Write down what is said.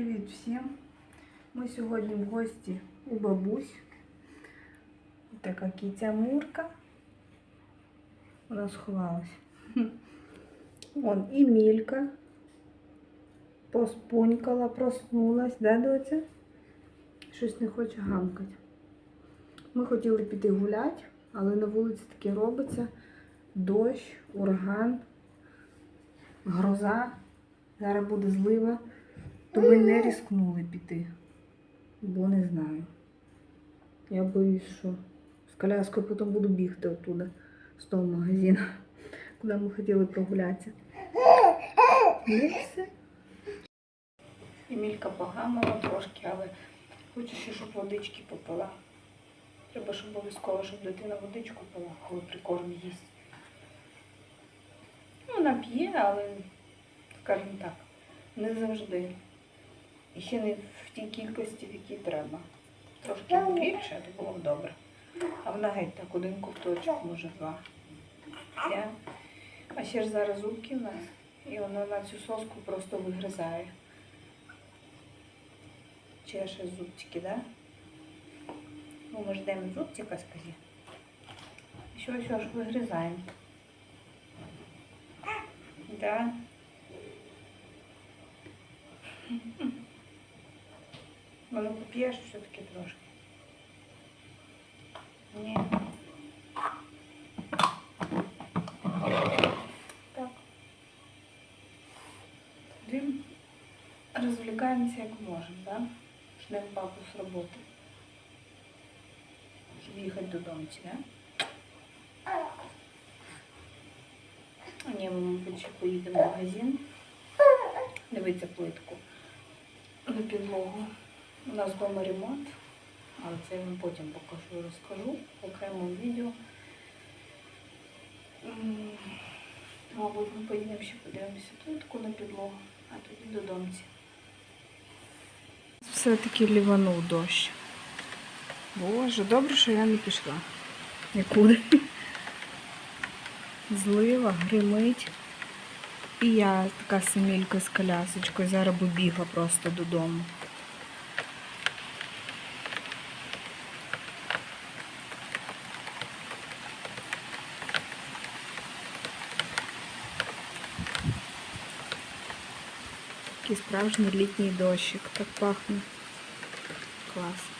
Привіт всім! Ми сьогодні в гості у бабусь. Така кітя Мурка. Вона сховалась. Вон і Мілька. Поспунькала, проснулась, да, доця? Щось не хоче гамкати. Ми хотіли піти гуляти, але на вулиці таке робиться. Дощ, ураган, гроза. Зараз буде злива. То ми не рискнули піти, бо не знаю. Я боюсь, що з коляскою потім буду бігти оттуда, з того магазину, куди ми хотіли прогулятися. І все. Емілька погамала трошки, але хочу ще, щоб водички попила. Треба ж обов'язково, щоб дитина водичку пила, коли прикорм їсть. Ну, Вона п'є, але, скажімо так, не завжди. І ще не в тій кількості, в якій треба. Трошки більше, то було б добре. А вона геть так один ковточок, може два. Я. А ще ж зараз зубки в нас, і вона на цю соску просто вигризає. Чеше зубчики, да? Ну, ми ждемо зубчика, скажи. Що, що ж, вигризаємо. Да. Воно поп'єш все-таки трошки. Ні. Так. Ходим, розвлікаємося як можемо, да? Ждемо папу з роботи. Щоб їхати додому, да? А ні, ми, мабуть, поїдемо в магазин. Дивіться плитку на підлогу. У нас вдома ремонт, але це я вам потім покажу, розкажу в окремому відео. Мабуть, ми поїдемо ще подивимося плитку на підлогу, а тоді додому. Все-таки ліванув дощ. Боже, добре, що я не пішла. Нікуди. Злива, гримить. І я така семілька з колясочкою. Зараз би бігла просто додому. Такий справжній літній дощик. Так пахне. Клас.